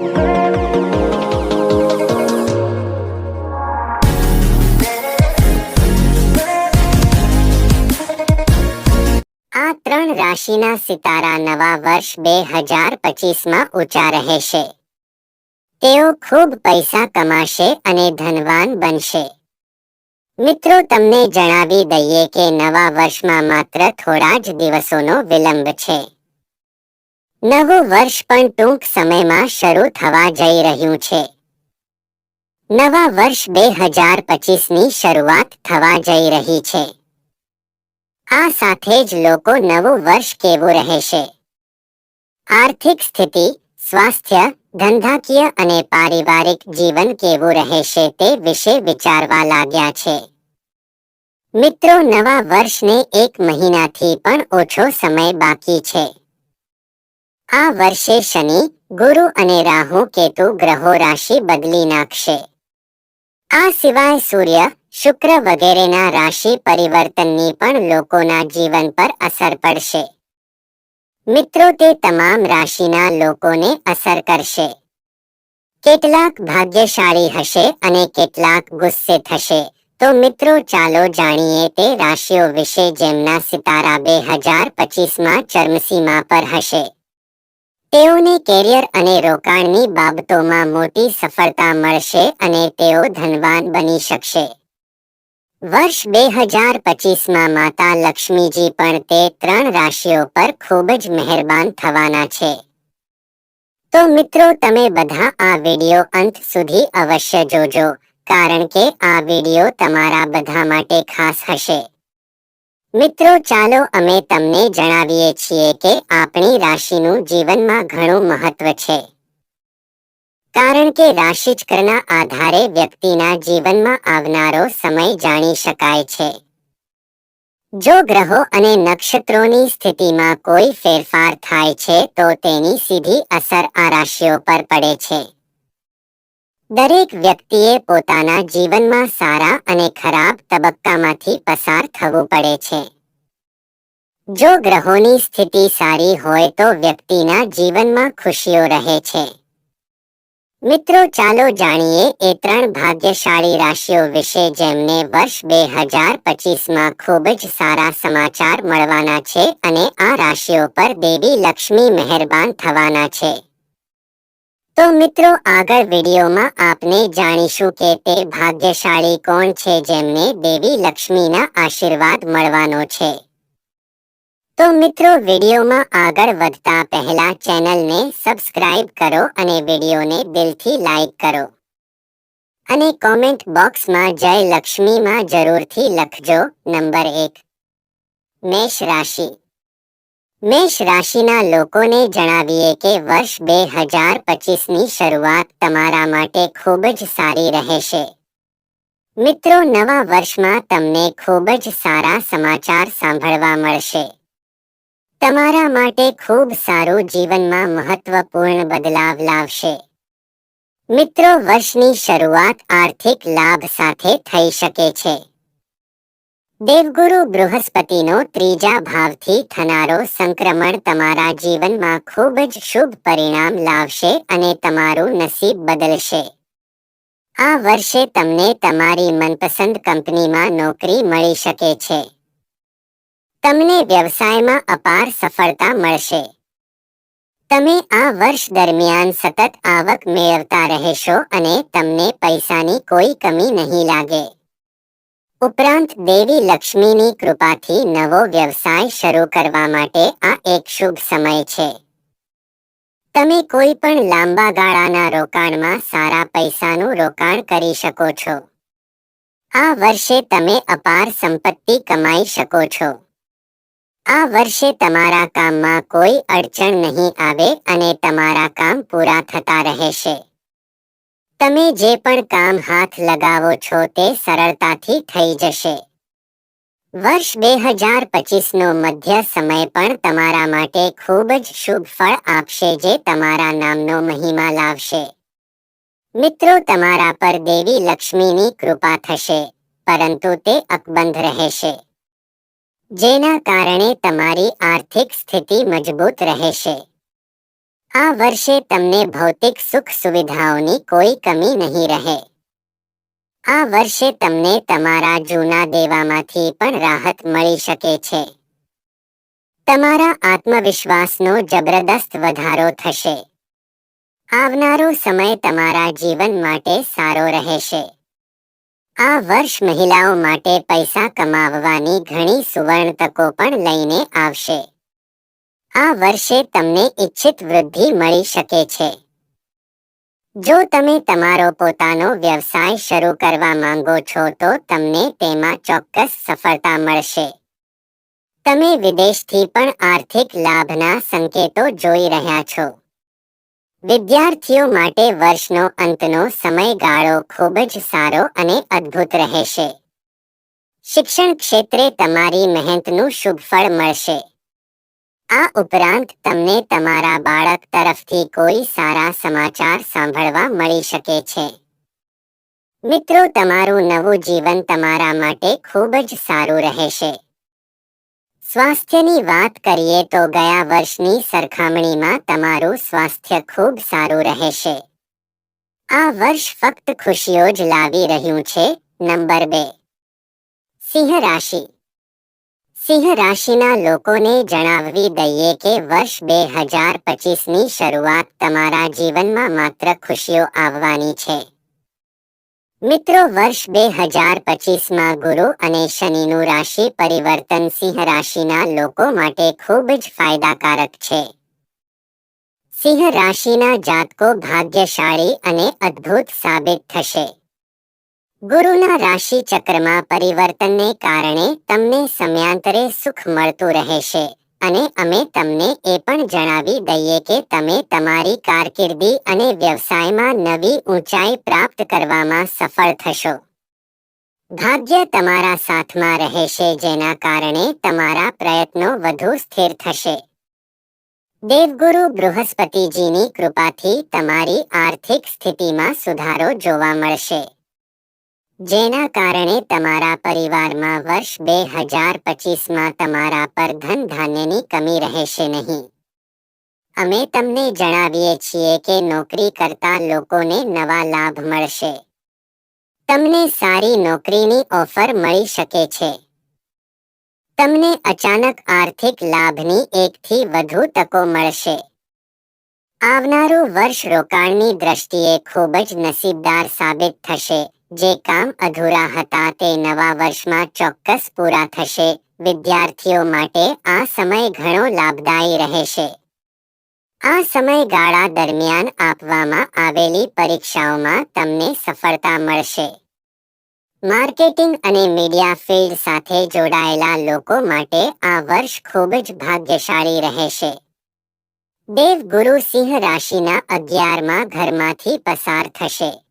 આ ત્રણ રાશિના સિતારા નવા વર્ષ બે હજાર પચીસમાં ઊંચા રહેશે તેઓ ખૂબ પૈસા કમાશે અને ધનવાન બનશે. મિત્રો, તમને જણાવી દઈએ કે નવા વર્ષમાં માત્ર થોડા જ દિવસોનો વિલંબ છે. નવું વર્ષ પણ ટૂંક સમયમાં શરૂ થવા જઈ રહ્યું છે. નવા વર્ષ બે હજાર પચીસની શરૂઆત થવા જઈ રહી છે. આ સાથે જ લોકો નવું વર્ષ કેવું રહેશે? આર્થિક સ્થિતિ, સ્વાસ્થ્ય, ધંધાકીય અને પારિવારિક જીવન કેવું રહેશે તે વિશે વિચારવા લાગ્યા છે. મિત્રો, નવા વર્ષને એક મહિનાથી પણ ઓછો સમય બાકી છે. આ વર્ષે શનિ, ગુરુ અને રાહુ કેતુ ગ્રહો રાશિ બદલી નાખશે. આ સિવાય સૂર્ય, શુક્ર વગેરેના રાશિ પરિવર્તનની પણ લોકોના જીવન પર અસર પડશે. મિત્રો, તે તમામ રાશિના લોકોને અસર કરશે. કેટલાક ભાગ્યશાળી હશે અને કેટલાક ગુસ્સે થશે. તો મિત્રો, ચાલો જાણીએ તે રાશિઓ વિશે જેમના સિતારા બે હજાર પચીસમાં ચર્મસીમા પર હશે. તેઓને કેરિયર અને રોકાણની બાબતોમાં મોટી સફળતા મળશે અને તેઓ ધનવાન બની શકશે. વર્ષ બે હજાર પચીસમાં માતા લક્ષ્મીજી પણ તે ત્રણ રાશિઓ પર ખૂબ જ મહેરબાન થવાના છે. તો મિત્રો, તમે બધા આ વીડિયો અંત સુધી અવશ્ય જોજો, કારણ કે આ વીડિયો તમારા બધા માટે ખાસ હશે. મિત્રો, ચાલો અમે તમને જણાવીએ છીએ કે આપણી રાશિનું જીવનમાં ઘણું મહત્વ છે. કારણ કે રાશિચક્રના આધારે વ્યક્તિના જીવનમાં આવનારો સમય જાણી શકાય છે. જો ગ્રહો અને નક્ષત્રોની સ્થિતિમાં કોઈ ફેરફાર થાય છે, તો તેની સીધી અસર આ રાશિઓ પર પડે છે. દરેક વ્યક્તિએ પોતાના જીવનમાં સારા અને ખરાબ તબક્કામાંથી પસાર થવું પડે છે. જો ગ્રહોની સ્થિતિ સારી હોય તો વ્યક્તિના જીવનમાં ખુશીઓ રહે છે. મિત્રો, ચાલો જાણીએ એ ત્રણ ભાગ્યશાળી રાશિઓ વિશે જેમને વર્ષ બે હજાર પચીસમાં ખૂબ જ સારા સમાચાર મળવાના છે અને આ રાશિઓ પર દેવી લક્ષ્મી મહેરબાન થવાના છે. તો મિત્રો, આગળ વિડીયોમાં આપને જાણીશું કે તે ભાગ્યશાળી કોણ છે જેમને દેવી લક્ષ્મીના આશીર્વાદ મળવાનો છે. તો મિત્રો, વિડીયોમાં આગળ વધતા પહેલા ચેનલને સબસ્ક્રાઇબ કરો અને વિડીયોને દિલથી લાઈક કરો. અને કોમેન્ટ બોક્સમાં જય લક્ષ્મીમાં જરૂરથી લખજો નંબર એક. મેષ રાશિ. મેષ રાશિના લોકોને જણાવીએ કે વર્ષ બે હજાર પચીસની શરૂઆત તમારા માટે ખૂબ જ સારી રહેશે. મિત્રો, નવા વર્ષમાં તમને ખૂબ જ સારા સમાચાર સાંભળવા મળશે. તમારા માટે ખૂબ સારું જીવનમાં મહત્વપૂર્ણ બદલાવ લાવશે. મિત્રો, વર્ષની શરૂઆત આર્થિક લાભ સાથે થઈ શકે છે. દેવગુરુ બૃહસ્પતિનો ત્રીજા ભાવથી થનારો સંક્રમણ તમારા જીવનમાં ખૂબ જ શુભ પરિણામ લાવશે અને તમારું નસીબ બદલશે. આ વર્ષે તમને તમારી મનપસંદ કંપનીમાં નોકરી મળી શકે છે. તમને વ્યવસાયમાં અપાર સફળતા મળશે. તમે આ વર્ષ દરમિયાન સતત આવક મેળવતા રહેશો અને તમને પૈસાની કોઈ કમી નહીં લાગે. ઉપરાંત દેવી લક્ષ્મીની કૃપાથી નવો વ્યવસાય શરૂ કરવા માટે આ એક શુભ સમય છે. તમે કોઈ પણ લાંબા ગાળાના રોકાણમાં સારા પૈસાનું રોકાણ કરી શકો છો. આ વર્ષે તમે અપાર સંપત્તિ કમાઈ શકો છો. આ વર્ષે તમારા કામમાં કોઈ અડચણ નહીં આવે અને તમારા કામ પૂરા થતા રહેશે. તમે જે પણ કામ હાથ લગાવો છો તે સરળતાથી થઈ જશે. વર્ષ બે હજાર પચીસનો મધ્ય સમય પણ તમારા માટે ખૂબ જ શુભ ફળ આપશે જે તમારા નામનો મહિમા લાવશે. મિત્રો, તમારા પર દેવી લક્ષ્મીની કૃપા થશે, પરંતુ તે અકબંધ રહેશે. જેના કારણે તમારી આર્થિક સ્થિતિ મજબૂત રહેશે. આ વર્ષે તમને ભૌતિક સુખ સુવિધાઓની કોઈ કમી નહીં રહે. આ વર્ષે તમને તમારા જૂના દેવામાંથી પણ રાહત મળી શકે છે. તમારા આત્મવિશ્વાસનો જબરદસ્ત વધારો થશે. આવનારો સમય તમારા જીવન માટે સારો રહેશે. આ વર્ષ મહિલાઓ માટે પૈસા કમાવવાની ઘણી સુવર્ણ તકો પણ લઈને આવશે. આ વર્ષે તમને ઈચ્છિત વૃદ્ધિ મળી શકે છે. જો તમે તમારો પોતાનો વ્યવસાય શરૂ કરવા માંગો છો તો તમને તેમાં ચોક્કસ સફળતા મળશે. તમે વિદેશથી પણ આર્થિક લાભના સંકેતો જોઈ રહ્યા છો. વિદ્યાર્થીઓ માટે વર્ષનો અંતનો સમયગાળો ખૂબ જ સારો અને અદ્ભુત રહેશે. શિક્ષણ ક્ષેત્રે તમારી મહેનતનું શુભ ફળ મળશે. આ ઉપરાંત તમને તમારા બાળક તરફથી કોઈ સારા સમાચાર સાંભળવા મળી શકે છે. મિત્રો, તમારું નવું જીવન તમારા માટે ખૂબ જ સારું રહેશે. સ્વાસ્થ્યની વાત કરીએ તો ગયા વર્ષની સરખામણીમાં તમારું સ્વાસ્થ્ય ખૂબ સારું રહેશે. આ વર્ષ ફક્ત ખુશીઓ જ લાવી રહ્યું છે, નંબર બે. સિંહ રાશિ. સિંહ રાશિના લોકોને જણાવવી દઈએ કે વર્ષ બે હજાર પચીસની શરૂઆત તમારા જીવનમાં માત્ર ખુશીઓ આવવાની છે. મિત્રો, વર્ષ બે હજાર પચીસમાં ગુરુ અને શનિનું રાશિ પરિવર્તન સિંહ રાશિના લોકો માટે ખૂબ જ ફાયદાકારક છે. સિંહ રાશિના જાતકો ભાગ્યશાળી અને અદ્ભુત સાબિત થશે. ગુરુના રાશિ ચક્રમાં પરિવર્તનને કારણે તમને સમયાંતરે સુખ મળતું રહેશે અને અમે તમને એ પણ જણાવી દઈએ કે તમે તમારી કારકિર્દી અને વ્યવસાયમાં નવી ઊંચાઈ પ્રાપ્ત કરવામાં સફળ થશો. ભાગ્ય તમારા સાથમાં રહેશે જેના કારણે તમારા પ્રયત્નો વધુ સ્થિર થશે. દેવગુરુ બૃહસ્પતિજીની કૃપાથી તમારી આર્થિક સ્થિતિમાં સુધારો જોવા મળશે. જેના કારણે તમારા પરિવારમાં વર્ષ બે હજાર પચીસમાં તમારા પર ધન ધાન્યની કમી રહેશે નહીં. અમે તમને જણાવીએ છીએ કે નોકરી કરતા લોકોને નવા લાભ મળશે. તમને સારી નોકરીની ઓફર મળી શકે છે. તમને અચાનક આર્થિક લાભની એકથી વધુ તકો મળશે. આવનારું વર્ષ રોકાણની દ્રષ્ટિએ ખૂબ જ નસીબદાર સાબિત થશે. જે કામ અધૂરા હતા તે નવા વર્ષમાં ચોક્કસ પૂરા થશે. વિદ્યાર્થીઓ માટે આ સમય ઘણો લાભદાયી રહેશે. આ સમયગાળા દરમિયાન આપવામાં આવેલી પરીક્ષાઓમાં તમને સફળતા મળશે. માર્કેટિંગ અને મીડિયા ફિલ્ડ સાથે જોડાયેલા લોકો માટે આ વર્ષ ખૂબ જ ભાગ્યશાળી રહેશે. દેવ ગુરુ સિંહ રાશિના અગિયારમાં ઘરમાંથી પસાર થશે.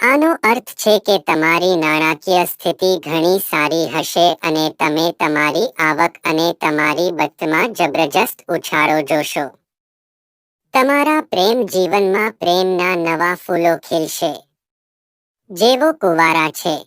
આનો અર્થ છે કે તમારી નાણાકીય સ્થિતિ ઘણી સારી હશે અને તમે તમારી આવક અને તમારી બચતમાં જબરજસ્ત ઉછાળો જોશો. તમારા પ્રેમ જીવનમાં પ્રેમના નવા ફૂલો ખીલશે. જેવો કુવારા છે.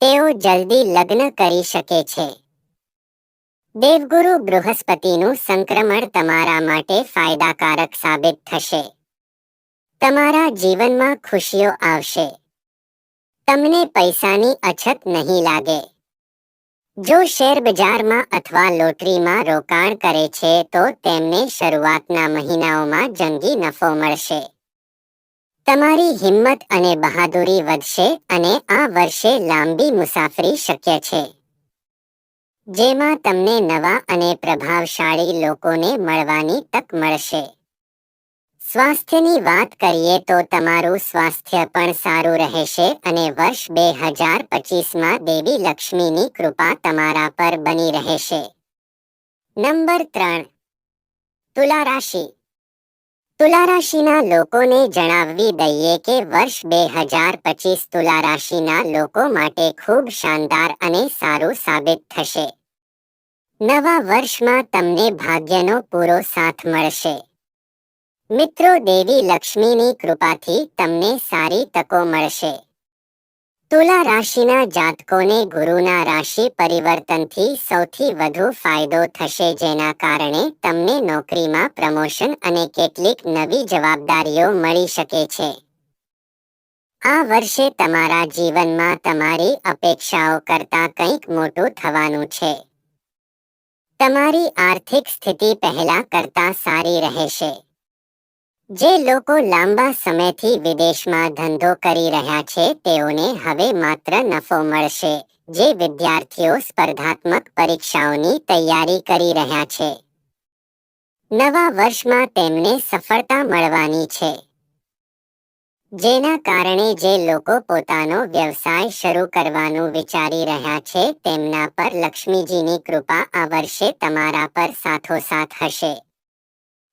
તેઓ જલ્દી લગ્ન કરી શકે છે. દેવગુરુ બૃહસ્પતિનું સંક્રમણ તમારા માટે ફાયદાકારક સાબિત થશે. તમારા જીવનમાં ખુશીઓ આવશે. તમને પૈસાની અછત નહીં લાગે. જો શેર બજારમાં અથવા લોટરીમાં રોકાણ કરે છે, તો તેમને શરૂઆતના મહિનાઓમાં જંગી નફો મળશે. તમારી હિંમત અને બહાદુરી વધશે અને આ વર્ષે લાંબી મુસાફરી શક્ય છે. જેમાં તમને નવા અને પ્રભાવશાળી લોકોને મળવાની તક મળશે. સ્વાસ્થ્યની વાત કરીએ તો તમારું સ્વાસ્થ્ય પણ સારું રહેશે અને વર્ષ બે હજાર પચીસમાં દેવી લક્ષ્મીની કૃપા તમારા પર બની રહેશે. નંબર ત્રણ. તુલા રાશિ. તુલા રાશિના લોકોને જણાવવી દઈએ કે વર્ષ બે હજાર પચીસ તુલા રાશિના લોકો માટે ખૂબ શાનદાર અને સારું સાબિત થશે. નવા વર્ષમાં તમને ભાગ્યનો પૂરો સાથ મળશે. મિત્રો, દેવી લક્ષ્મીની કૃપાથી તમને સારી તકો મળશે. તુલા રાશિના જાતકોને ગુરુના રાશિ પરિવર્તનથી સૌથી વધુ ફાયદો થશે જેના કારણે તમને નોકરીમાં પ્રમોશન અને કેટલીક નવી જવાબદારીઓ મળી શકે છે. આ વર્ષે તમારા જીવનમાં તમારી અપેક્ષાઓ કરતાં કંઈક મોટું થવાનું છે. તમારી આર્થિક સ્થિતિ પહેલા કરતાં સારી રહેશે. જે લોકો લાંબા સમયથી વિદેશમાં ધંધો કરી રહ્યા છે, તેઓને હવે માત્ર નફો મળશે, જે વિદ્યાર્થીઓ સ્પર્ધાત્મક પરીક્ષાઓની તૈયારી કરી રહ્યા છે. નવા વર્ષમાં તેમને સફળતા મળવાની છે. જેના કારણે જે લોકો પોતાનો વ્યવસાય શરૂ કરવાનું વિચારી રહ્યા છે, તેમના પર લક્ષ્મીજીની કૃપા આ વર્ષે તમારા પર સાથોસાથ હશે.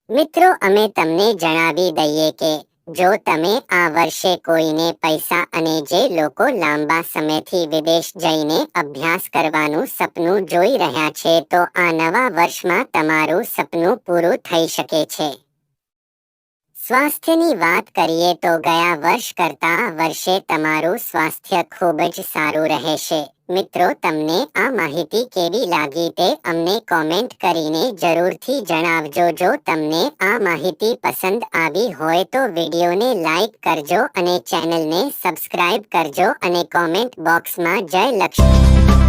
મિત્રો, અમે તમને જણાવી દઈએ કે જો તમે આ વર્ષે કોઈને પૈસા અને જે લોકો લાંબા સમયથી વિદેશ જઈને અભ્યાસ કરવાનું સપનું જોઈ રહ્યા છે, તો આ નવા વર્ષમાં તમારું સપનું પૂરું થઈ શકે છે. સ્વાસ્થ્યની વાત કરીએ તો ગયા વર્ષ કરતા વર્ષે તમારું સ્વાસ્થ્ય ખૂબ જ સારું રહેશે. મિત્રો, તમને આ માહિતી કેવી લાગી તે અમને કોમેન્ટ કરીને જરૂરથી જણાવજો. જો તમને આ માહિતી પસંદ આવી હોય તો વિડીયોને લાઈક કરજો અને ચેનલને સબસ્ક્રાઇબ કરજો અને કોમેન્ટ બોક્સમાં જય લક્ષ્મી.